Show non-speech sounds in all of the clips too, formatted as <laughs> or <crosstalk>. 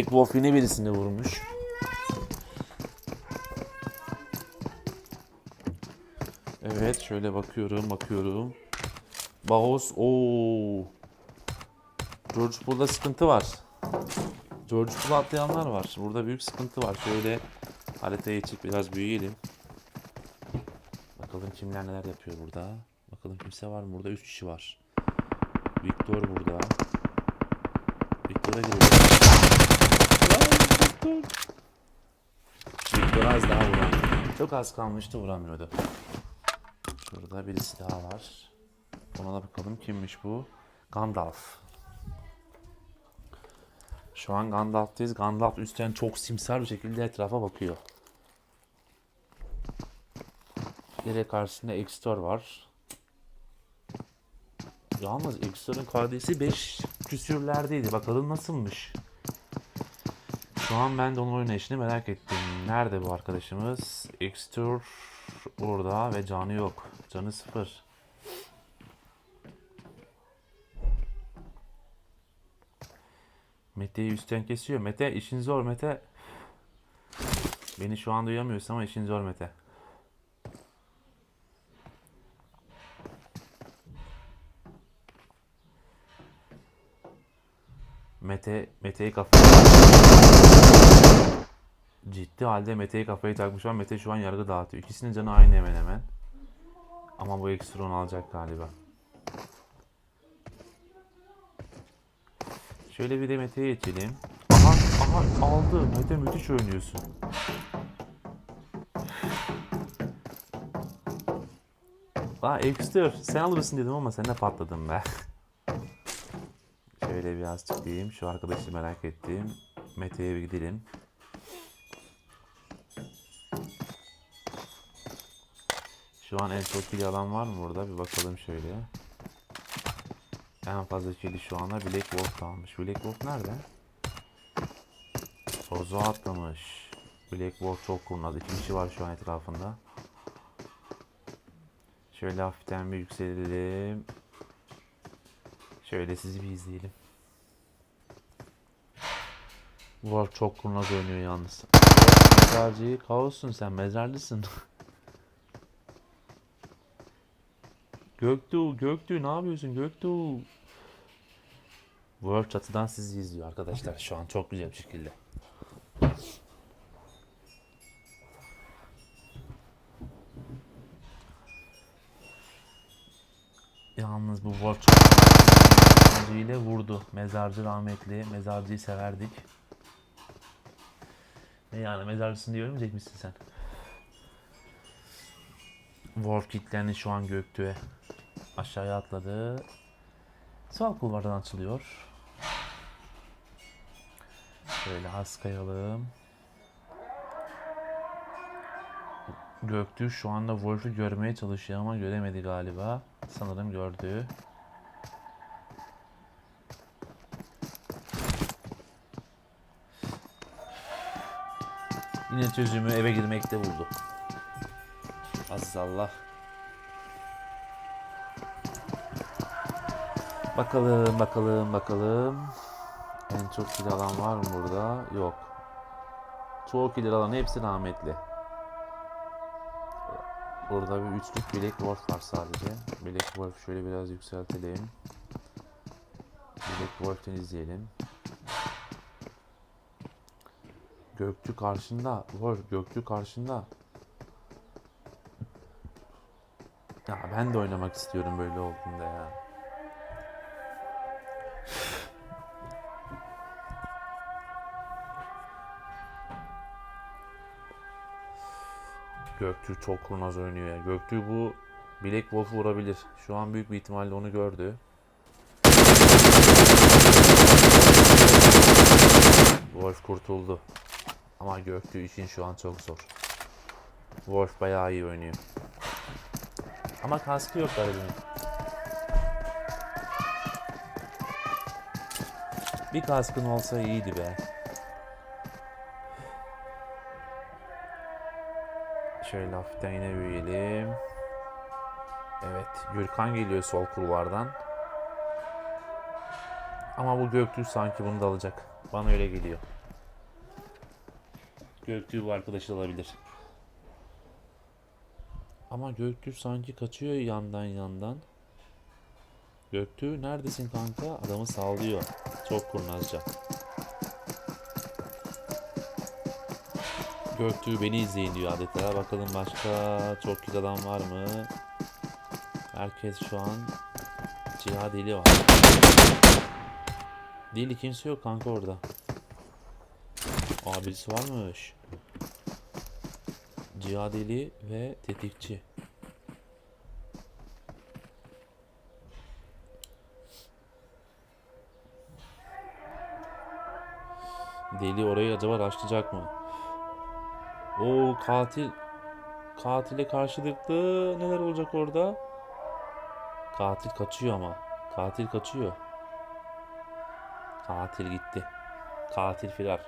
Wolf yine birisini vurmuş. Evet şöyle bakıyorum bakıyorum. Baos ooo. George Pool'da sıkıntı var. George Pool'u atlayanlar var. Burada büyük sıkıntı var. Şöyle haritaya çık biraz büyüyelim. Bakalım kimler neler yapıyor burada. Bakalım kimse var mı burada? 3 kişi var. Victor burada. Victor'a girelim. Lan Victor. Victor az daha vuramıyor. Çok az kalmıştı vuramıyordu. Şurada birisi daha var. Ona da bakalım kimmiş bu? Gandalf. Şu an Gandalf'tayız. Gandalf üstten çok simsar bir şekilde etrafa bakıyor. Direkt karşısında Extor var. Yalnız Extor'un KD'si 5 küsürlerdeydi. Bakalım nasılmış. Şu an ben de onun oynayışını merak ettim. Nerede bu arkadaşımız? Extor orada ve canı yok. Canı sıfır. Mete'yi üstten kesiyor. Mete işin zor Mete. Beni şu an duyamıyorsun ama işin zor Mete. Mete, Mete'yi kafaya Ciddi halde Mete'yi kafayı takmış ama Mete şu an yargı dağıtıyor. İkisinin canı aynı hemen hemen. Ama bu ekstra onu alacak galiba. Şöyle bir de Mete'ye geçelim. Aha, aha aldı. Mete müthiş oynuyorsun. Aa Exter sen alırsın dedim ama sen de patladın be. Şöyle biraz çıkayım. Şu arkadaşı merak ettim. Mete'ye bir gidelim. Şu an en çok kill alan var mı burada? Bir bakalım şöyle. En fazla kill'i şu anda Black Wolf kalmış. Black Wolf nerede? Tozu atlamış. Black Wolf çok kurnaz. İki kişi var şu an etrafında. Şöyle hafiften bir yükselelim. Şöyle sizi bir izleyelim. Wolf çok kurnaz oynuyor yalnız. Mezarcıyı kaossun sen mezarlısın. <laughs> Göktuğ, Göktuğ ne yapıyorsun Göktuğ? World çatıdan sizi izliyor arkadaşlar şu an çok güzel bir şekilde. Yalnız bu World çatıdan ile vurdu. Mezarcı rahmetli. Mezarcıyı severdik. Ne yani mezarcısın diye ölmeyecek misin sen? Wolf kilitlendi şu an Göktü'ye. Aşağıya atladı. Sol kulvardan açılıyor. Şöyle az kayalım. Göktü şu anda Wolf'u görmeye çalışıyor ama göremedi galiba. Sanırım gördü. Yine çözümü eve girmekte buldu. Aziz Bakalım, bakalım, bakalım. En çok kill alan var mı burada? Yok. Çoğu kill alan hepsi rahmetli. Burada bir üçlük Black Wolf var sadece. Black Wolf şöyle biraz yükseltelim. Black Wolf'ten izleyelim. Göktü karşında. Wolf Göktü karşında. Ya ben de oynamak istiyorum böyle olduğunda ya. Göktürk çok kurnaz oynuyor ya. Göktürk bu Black Wolf'u vurabilir. Şu an büyük bir ihtimalle onu gördü. Wolf kurtuldu. Ama Göktürk için şu an çok zor. Wolf bayağı iyi oynuyor. Ama kaskı yok garibinin. Bir kaskın olsa iyiydi be. Şöyle hafiften yine büyüyelim. Evet, Gürkan geliyor sol kulvardan. Ama bu Göktürk sanki bunu da alacak. Bana öyle geliyor. Göktürk bu arkadaşı olabilir. Ama Göktürk sanki kaçıyor yandan yandan. Göktürk neredesin kanka? Adamı sallıyor. Çok kurnazca. Göktürk beni izleyin diyor adeta. Bakalım başka çok güzel adam var mı? Herkes şu an Ciha deli var. Deli kimse yok kanka orada. Aa birisi varmış. Ciha deli ve tetikçi. Deli orayı acaba raşlayacak mı? Oo katil katile karşılıklı neler olacak orada? Katil kaçıyor ama. Katil kaçıyor. Katil gitti. Katil firar.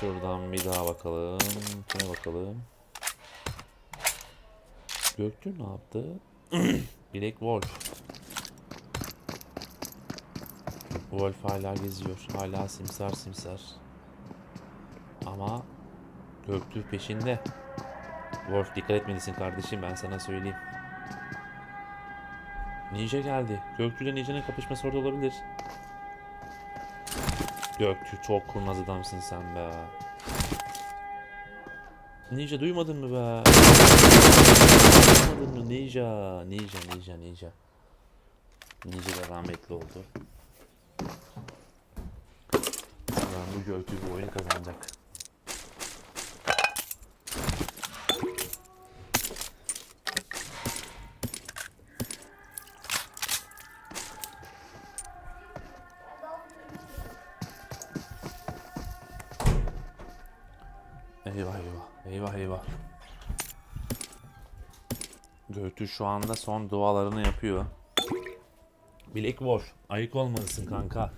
Şuradan bir daha bakalım. Kime bakalım? Göktürk ne yaptı? <clears throat> Black Wolf. Wolf hala geziyor. Hala simsar simsar. Ama Göktürk peşinde. Wolf dikkat etmelisin kardeşim ben sana söyleyeyim. Ninja geldi. Göktürk ile Ninja'nın kapışması orada olabilir. Göktürk çok kurnaz adamsın sen be. Ninja duymadın mı be? Duymadın mı Ninja? Ninja, Ninja, Ninja. Ninja da rahmetli oldu. Ben bu Göktürk bu oyunu kazanacak. Eyvah eyvah. Eyvah eyvah. Göktürk şu anda son dualarını yapıyor. Black Wolf. Ayık olmalısın kanka.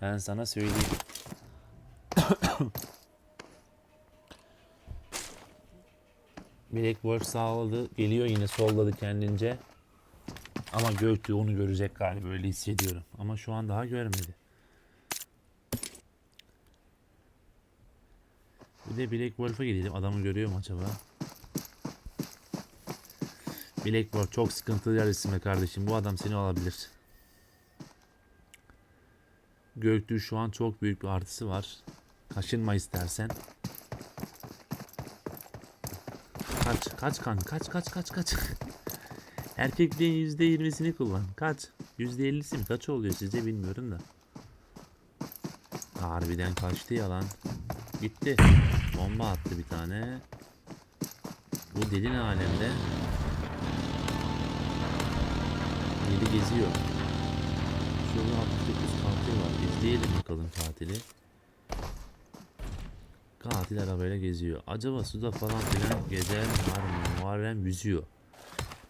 Ben sana söyleyeyim. <laughs> Black Wolf sağladı. Geliyor yine solladı kendince. Ama Göktürk onu görecek galiba öyle hissediyorum. Ama şu an daha görmedi. Bir de Black Wolf'a gidelim. Adamı görüyor mu acaba? Black Wolf çok sıkıntılı yer isim be kardeşim. Bu adam seni alabilir. Göktürk şu an çok büyük bir artısı var. Kaşınma istersen. Kaç, kaç kan, kaç, kaç, kaç, kaç. <laughs> Erkekliğin yüzde yirmisini kullan. Kaç? Yüzde ellisi mi? Kaç oluyor sizce bilmiyorum da. Harbiden kaçtı yalan. Gitti. Bomba attı bir tane. Bu deli ne alemde? Deli geziyor. Şurada 69 katil var. İzleyelim bakalım katili. Katil arabayla geziyor. Acaba suda falan filan gezen var mı? Muharrem yüzüyor.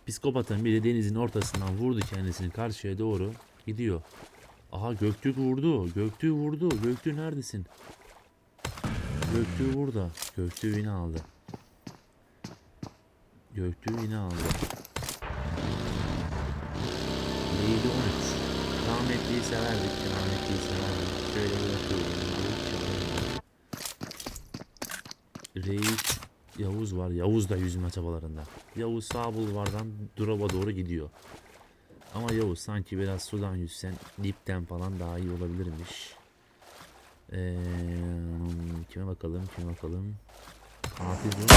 Psikopatın biri denizin ortasından vurdu kendisini karşıya doğru gidiyor. Aha Göktürk vurdu. Göktürk vurdu. Göktürk neredesin? Göktürk burada. Göktürk yine aldı. Göktürk yine aldı. Neydi 13? Rahmetliyi severdik. Rahmetliyi severdik. Şöyle bırakıyorum. Reis Yavuz var. Yavuz da yüzme çabalarında. Yavuz sağ bulvardan drop'a doğru gidiyor. Ama Yavuz sanki biraz sudan yüzsen dipten falan daha iyi olabilirmiş. Ee, kime bakalım kime bakalım. Katil Rum.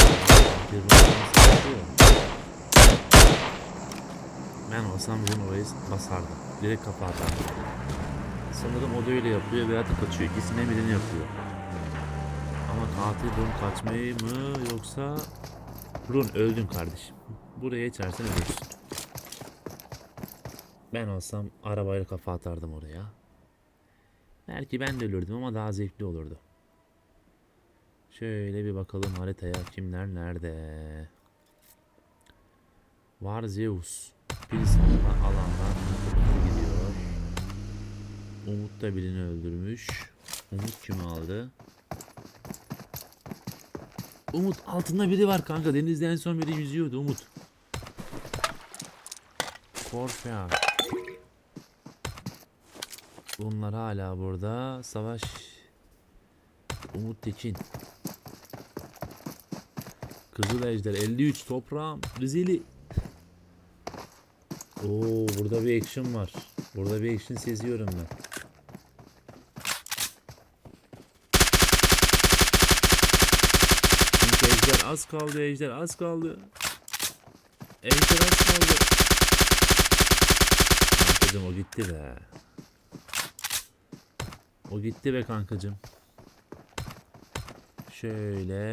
Ben olsam Rum orayı basardım. Direkt kafa atardım. Sanırım o da öyle yapıyor veya da kaçıyor. İkisinden birini yapıyor. Ama katil Rum kaçmayı mı yoksa Run öldün kardeşim. Buraya geçersen ölürsün. Ben olsam arabayla kafa atardım oraya. Belki ben de ölürdüm ama daha zevkli olurdu. Şöyle bir bakalım haritaya kimler nerede. Var Zeus. Birisi alan- alandan gidiyor. Umut da birini öldürmüş. Umut kimi aldı? Umut altında biri var kanka. Denizde en son biri yüzüyordu Umut. Korfean. Bunlar hala burada. Savaş. Umut Tekin. Kızıl Ejder 53 toprağım. Rizeli. Oo burada bir action var. Burada bir action seziyorum ben. Çünkü Ejder az kaldı Ejder az kaldı. Ejder az kaldı. Kankacım o gitti be. O gitti be kankacım. Şöyle.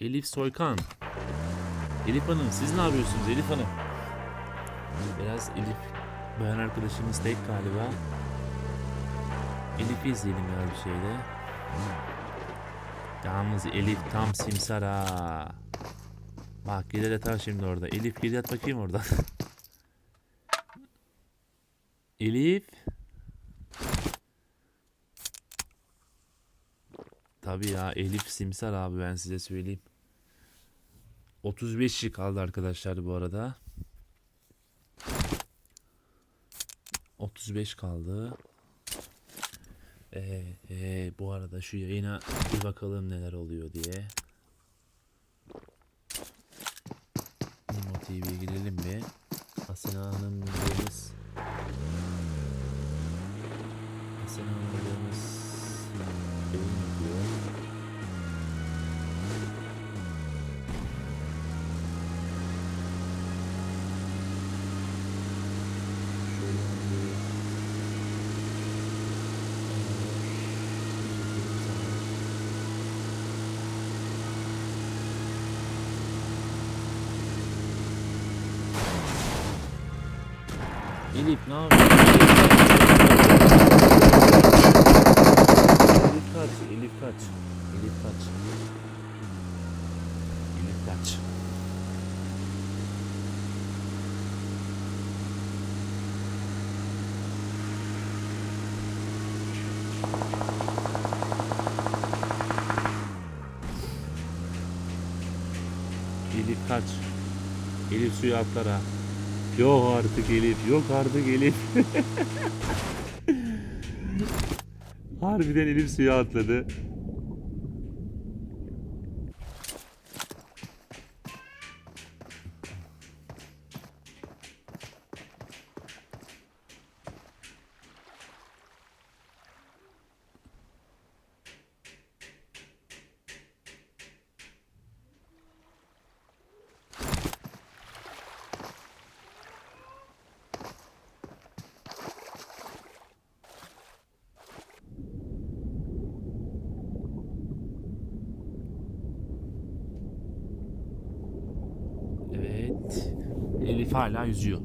Elif Soykan. Elif Hanım siz ne yapıyorsunuz Elif Hanım? Biraz Elif bayan arkadaşımız tek galiba. Elif'i izleyelim ya bir şeyde. Yalnız Elif tam simsar ha. Bak gider yatar şimdi orada. Elif gir yat bakayım orada. <laughs> Elif. Tabii ya Elif simsar abi ben size söyleyeyim. 35 kişi kaldı arkadaşlar bu arada. 35 kaldı. Ee, ee, bu arada şu yayına bir bakalım neler oluyor diye. TV'ye girelim mi? Asena Hanım videomuz Asena Hanım videomuz yapıyor. Elif ne yapıyorsun? Elif kaç, Elif kaç, Elif kaç. Elif kaç. Elif kaç. Elif suya atlar ha. Yok artık Elif, yok artık Elif. <laughs> Harbiden Elif suya atladı. Evet. Elif hala yüzüyor.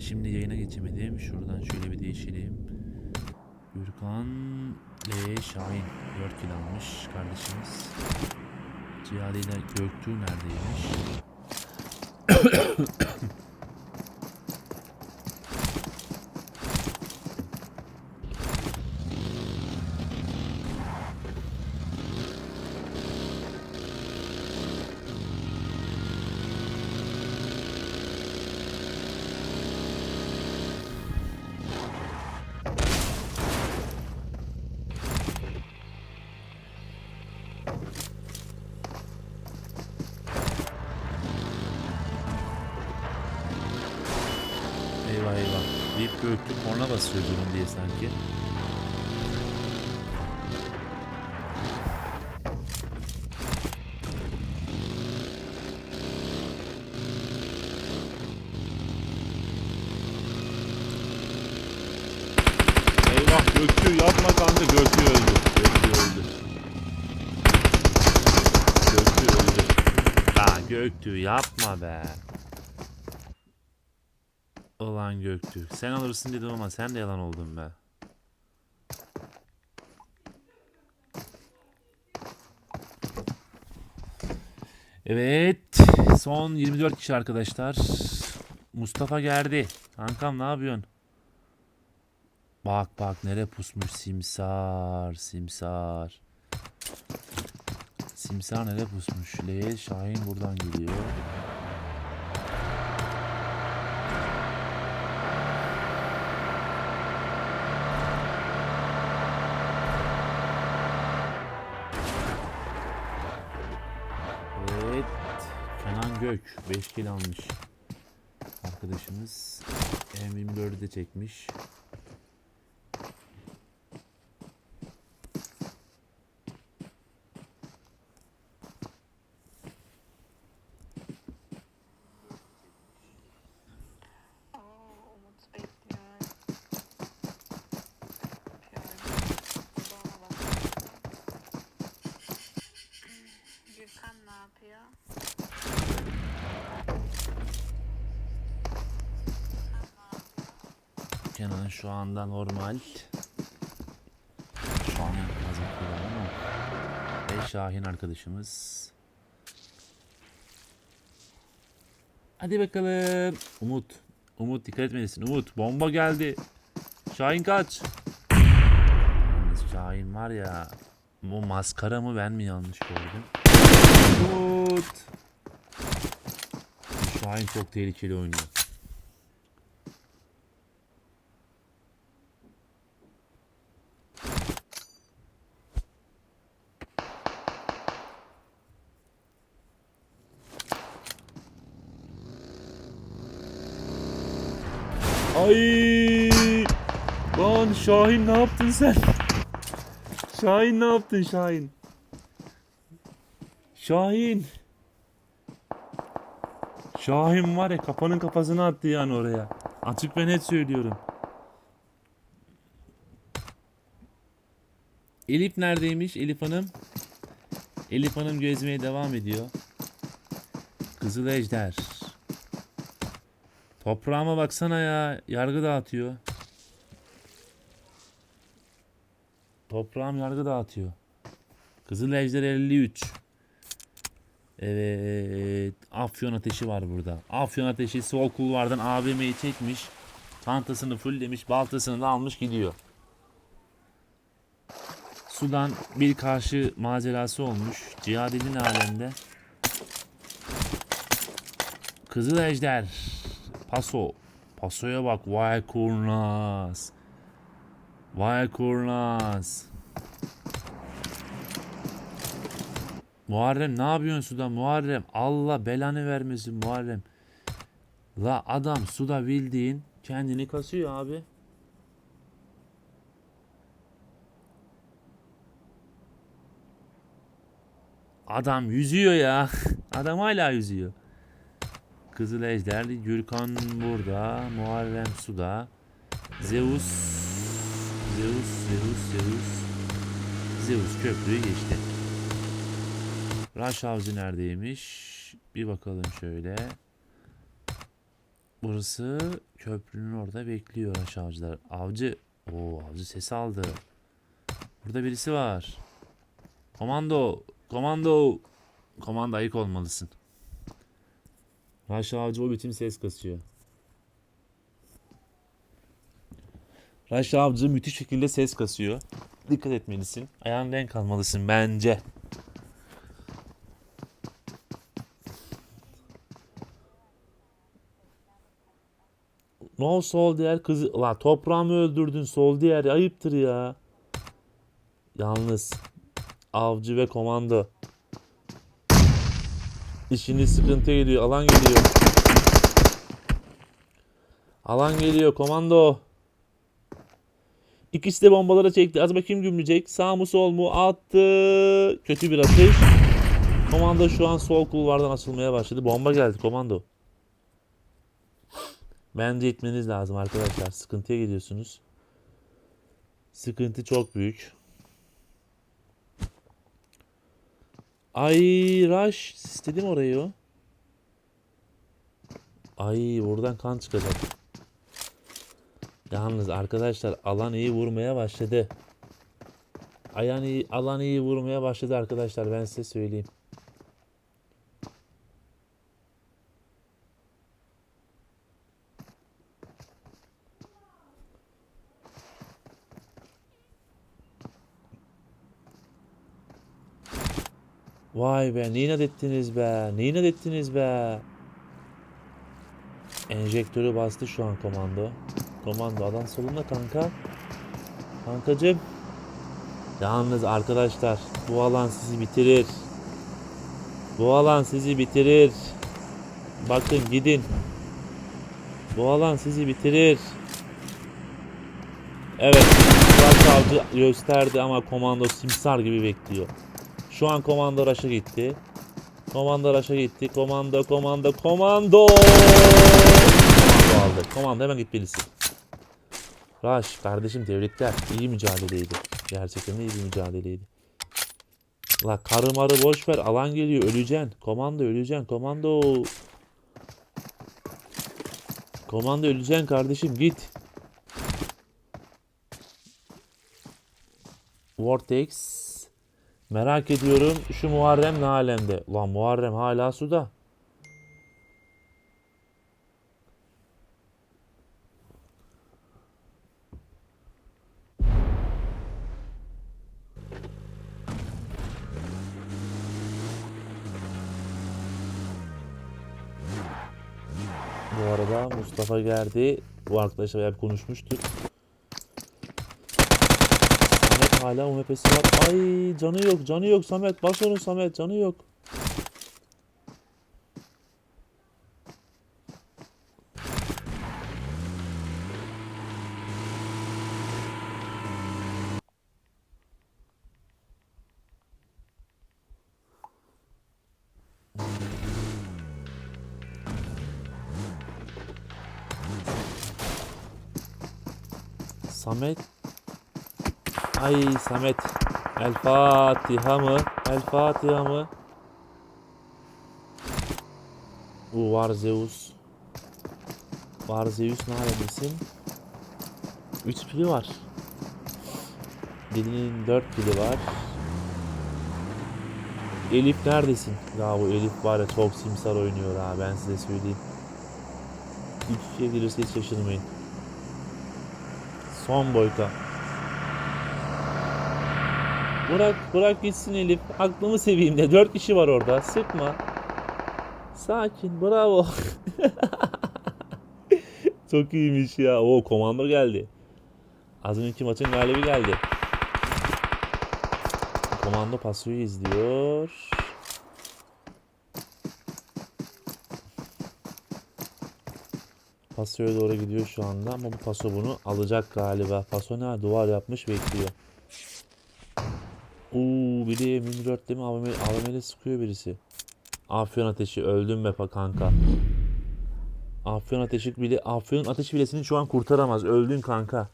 Şimdi yayına geçemedim. Şuradan şöyle bir değişelim. Gürkan L. Şahin 4 kill almış kardeşimiz. Cihadi ile Göktuğ neredeymiş? <coughs> basıyor durun diye sanki. Eyvah Göktuğ yapma kanka Göktuğ öldü. Göktuğ öldü. Göktuğ öldü. Ya Göktuğ yapma be. Ulan Göktürk. Sen alırsın dedim ama sen de yalan oldun be. Evet. Son 24 kişi arkadaşlar. Mustafa geldi. Kankam ne yapıyorsun? Bak bak nere pusmuş simsar simsar. Simsar nere pusmuş? Leyl Şahin buradan geliyor. 5 kill almış. Arkadaşımız M24'ü de çekmiş. Oo, Umut bekliyor. Babama bak. Gürkan ne yapıyor? Kenan şu anda normal. Şu an yapmaz ama. Ve Şahin arkadaşımız. Hadi bakalım. Umut. Umut dikkat etmelisin. Umut bomba geldi. Şahin kaç. Şahin var ya. Bu maskara mı ben mi yanlış gördüm? Umut. Şahin çok tehlikeli oynuyor. Ay! Lan Şahin ne yaptın sen? Şahin ne yaptın Şahin? Şahin. Şahin var ya kafanın kafasını attı yani oraya. Açık ve net söylüyorum. Elif neredeymiş Elif Hanım? Elif Hanım gezmeye devam ediyor. Kızıl Ejder. Toprağıma baksana ya. Yargı dağıtıyor. Toprağım yargı dağıtıyor. Kızıl Ejder 53. Evet. Afyon ateşi var burada. Afyon ateşi sol kulvardan AVM'yi çekmiş. Çantasını fulllemiş. Baltasını da almış gidiyor. Sudan bir karşı macerası olmuş. Cihadil'in alemde. Kızıl Ejder. Paso. Paso'ya bak. Vay kurnaz. Vay kurnaz. Muharrem ne yapıyorsun suda Muharrem? Allah belanı vermesin Muharrem. La adam suda bildiğin kendini kasıyor abi. Adam yüzüyor ya. <laughs> Adam hala yüzüyor. Kızıl Ejder, Gürkan burada, Muharrem suda, Zeus, Zeus, Zeus, Zeus, Zeus köprüyü geçti. Rush Avcı neredeymiş? Bir bakalım şöyle. Burası köprünün orada bekliyor Rush Avcılar. Avcı, o avcı sesi aldı. Burada birisi var. Komando, komando. Komando ayık olmalısın. Raşa Avcı o biçim ses kasıyor. Raşa Avcı müthiş şekilde ses kasıyor. Dikkat etmelisin. Ayağın denk almalısın bence. No sol diğer kızı... La toprağımı öldürdün sol diğer ayıptır ya. Yalnız avcı ve komando. İşiniz sıkıntı geliyor. Alan geliyor. Alan geliyor. Komando. İkisi de bombalara çekti. Az bakayım gümleyecek. Sağ mı sol mu? Attı. Kötü bir atış. Komando şu an sol kulvardan açılmaya başladı. Bomba geldi komando. Bence etmeniz lazım arkadaşlar. Sıkıntıya gidiyorsunuz. Sıkıntı çok büyük. Ay Rush istedim orayı o. Ay buradan kan çıkacak. Yalnız arkadaşlar alan iyi vurmaya başladı. Ayan iyi, alan iyi vurmaya başladı arkadaşlar ben size söyleyeyim. Vay be ne inat ettiniz be. Ne inat ettiniz be. Enjektörü bastı şu an komando. Komando adam solunda kanka. Kankacım. Yalnız arkadaşlar bu alan sizi bitirir. Bu alan sizi bitirir. Bakın gidin. Bu alan sizi bitirir. Evet. Murat Avcı gösterdi ama komando simsar gibi bekliyor. Şu an komando raşa gitti. Komando raşa gitti. Komando, komando, komando. Komando aldı. Komando hemen gitmelisin. Raş kardeşim tebrikler. İyi mücadeleydi. Gerçekten iyi bir mücadeleydi. La karı marı boş ver. Alan geliyor. Öleceksin. Komando öleceksin. Komando. Komando öleceksin kardeşim. Git. Vortex. Merak ediyorum şu Muharrem ne alemde? Lan Muharrem hala suda. Bu arada Mustafa geldi. Bu arkadaşla hep konuşmuştuk. Samet hala UMP'si var. Ay canı yok canı yok Samet. Bas onu Samet canı yok. Samet. Ay Samet. El Fatiha mı? El Fatiha mı? Bu var Zeus. Var Zeus neredesin? 3 pili var. Dilinin 4 pili var. Elif neredesin? Ya bu Elif var ya çok simsar oynuyor ha ben size söyleyeyim. 3 kişiye gelirse hiç şaşırmayın. Son boyka. Bırak, bırak gitsin Elif. Aklımı seveyim de. Dört kişi var orada. Sıkma. Sakin. Bravo. <laughs> Çok iyiymiş ya. O komando geldi. Az önceki maçın galibi geldi. Komando Paso'yu izliyor. Paso'ya doğru gidiyor şu anda ama bu Paso bunu alacak galiba. Paso ne? Duvar yapmış bekliyor. Uuu biri M24'te mi AVM, AVM'de sıkıyor birisi. Afyon ateşi öldüm be kanka. Afyon ateşi bile Afyon ateşi bile seni şu an kurtaramaz. Öldün kanka.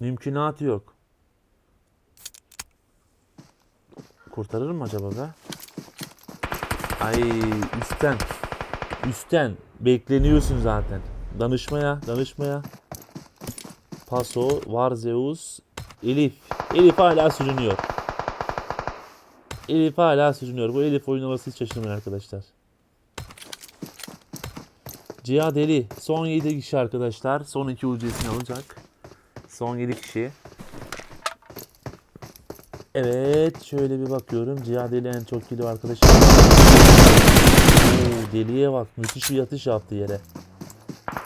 Mümkünatı yok. Kurtarır mı acaba be? Ay üstten. Üstten. Bekleniyorsun zaten. Danışmaya, danışmaya. Paso, var Zeus, Elif. Elif hala sürünüyor. Elif hala sürünüyor. Bu Elif oynaması hiç şaşırmayın arkadaşlar. Ciha Deli. Son 7 kişi arkadaşlar. Son 2 UC'sini alacak. Son 7 kişi. Evet. Şöyle bir bakıyorum. Ciha Deli en çok kilo arkadaşım. Oo, deliye bak. Müthiş bir yatış yaptı yere.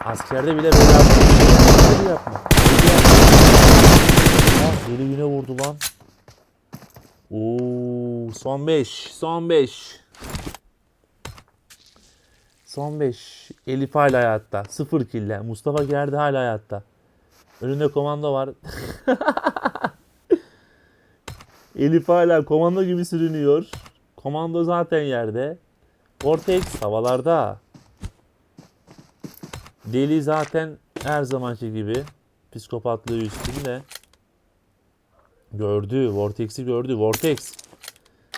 Askerde bile böyle yapma. Deli yine vurdu lan. Oo, son 5. Son 5. Son 5. Elif hala hayatta. 0 kille. Mustafa Gerdi hala hayatta. Önünde komando var. <laughs> Elif hala komando gibi sürünüyor. Komando zaten yerde. Vortex havalarda. Deli zaten her zamanki gibi psikopatlığı üstünde. Gördü. Vortex'i gördü. Vortex.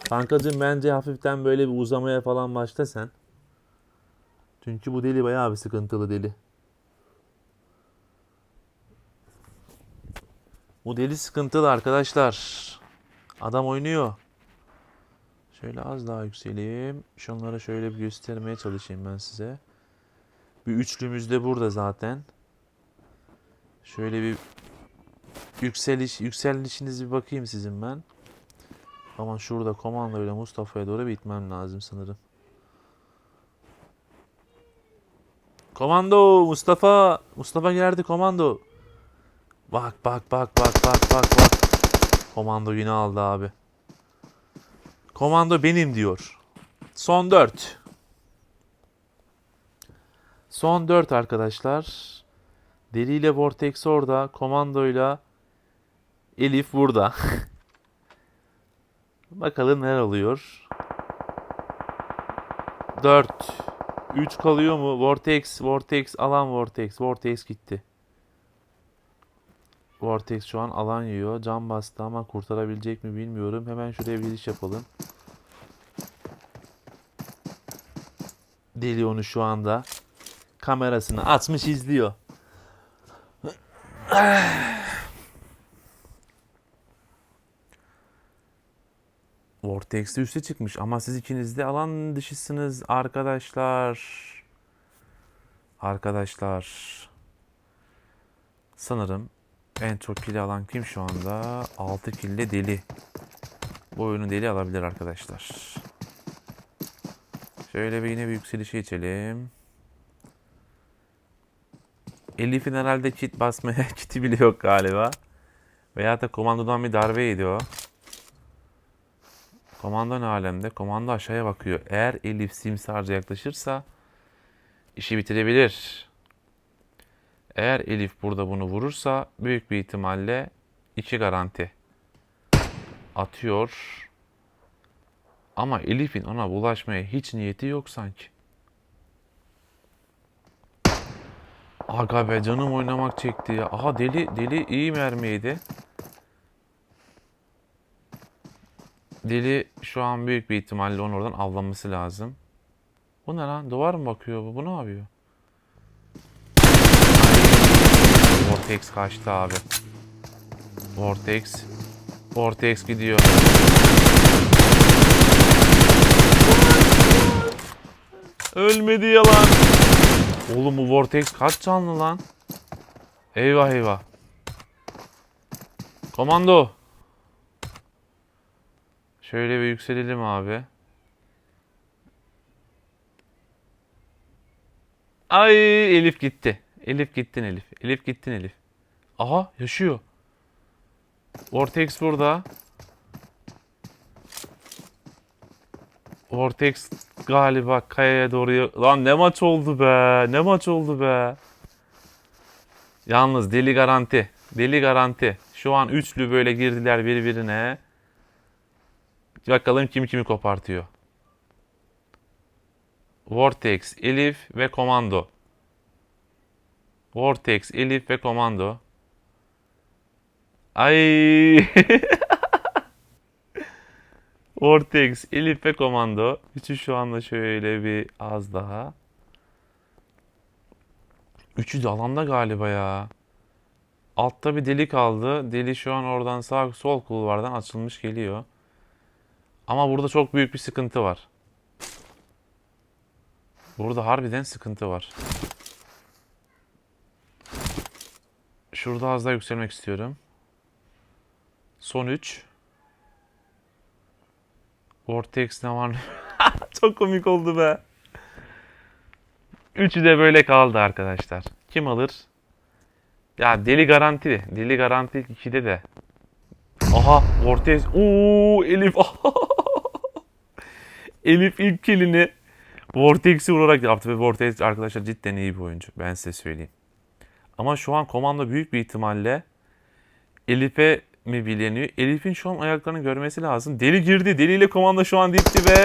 Kankacım bence hafiften böyle bir uzamaya falan başla sen. Çünkü bu deli bayağı bir sıkıntılı deli. Bu deli sıkıntılı arkadaşlar. Adam oynuyor. Şöyle az daha yükseleyim. Şunları şöyle bir göstermeye çalışayım ben size. Bir üçlümüz de burada zaten. Şöyle bir yükseliş yükselişiniz bir bakayım sizin ben. Ama şurada komando ile Mustafa'ya doğru bitmem lazım sanırım. Komando Mustafa Mustafa geldi komando. Bak bak bak bak bak bak bak. Komando yine aldı abi. Komando benim diyor. Son 4. Son 4 arkadaşlar. Deli ile Vortex orada. Komandoyla Elif burada. <laughs> Bakalım neler oluyor. 4 3 kalıyor mu? Vortex, Vortex, alan Vortex. Vortex gitti. Vortex şu an alan yiyor. Can bastı ama kurtarabilecek mi bilmiyorum. Hemen şuraya bir giriş yapalım. Deli onu şu anda kamerasını açmış izliyor. Vortex de üste çıkmış ama siz ikiniz de alan dışısınız arkadaşlar. Arkadaşlar. Sanırım en çok kill alan kim şu anda? 6 kille deli. Bu oyunu deli alabilir arkadaşlar. Şöyle bir yine bir yükselişe geçelim. Elif'in herhalde kit basmaya <laughs> kiti bile yok galiba. Veya da komandodan bir darbe yedi o. Komando ne alemde? Komando aşağıya bakıyor. Eğer Elif simsarca yaklaşırsa işi bitirebilir. Eğer Elif burada bunu vurursa büyük bir ihtimalle iki garanti. Atıyor. Ama Elif'in ona bulaşmaya hiç niyeti yok sanki. Aga be canım oynamak çekti ya. Aha deli deli iyi mermiydi. Deli şu an büyük bir ihtimalle onu oradan avlanması lazım. Bu ne lan? Duvar mı bakıyor bu? Bu ne yapıyor? Vortex kaçtı abi. Vortex. Vortex gidiyor. Ölmedi yalan. Oğlum bu Vortex kaç canlı lan? Eyvah eyvah. Komando. Şöyle bir yükselelim abi. Ay Elif gitti. Elif gittin Elif. Elif gittin Elif. Aha yaşıyor. Vortex burada. Vortex galiba kayaya doğru... Lan ne maç oldu be. Ne maç oldu be. Yalnız deli garanti. Deli garanti. Şu an üçlü böyle girdiler birbirine. Bakalım kim kimi kopartıyor. Vortex, Elif ve Komando. Vortex, Elif ve Komando. Ay. <laughs> Vortex, Elif ve Komando. Üçü şu anda şöyle bir az daha. Üçü de alanda galiba ya. Altta bir deli kaldı. Deli şu an oradan sağ sol kulvardan açılmış geliyor. Ama burada çok büyük bir sıkıntı var. Burada harbiden sıkıntı var. Şurada az daha yükselmek istiyorum. Son 3. Vortex ne var? <laughs> çok komik oldu be. Üçü de böyle kaldı arkadaşlar. Kim alır? Ya deli garanti. Deli garanti 2'de de. Aha Vortex. Oo Elif. <laughs> Elif ilk killini Vortex'i vurarak yaptı ve Vortex arkadaşlar cidden iyi bir oyuncu. Ben size söyleyeyim. Ama şu an komando büyük bir ihtimalle Elif'e mi bileniyor? Elif'in şu an ayaklarını görmesi lazım. Deli girdi. Deli ile komando şu an dipti ve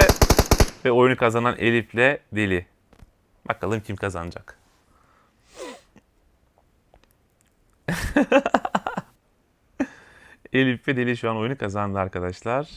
ve oyunu kazanan Elif'le Deli. Bakalım kim kazanacak. <laughs> Elif ve Deli şu an oyunu kazandı arkadaşlar.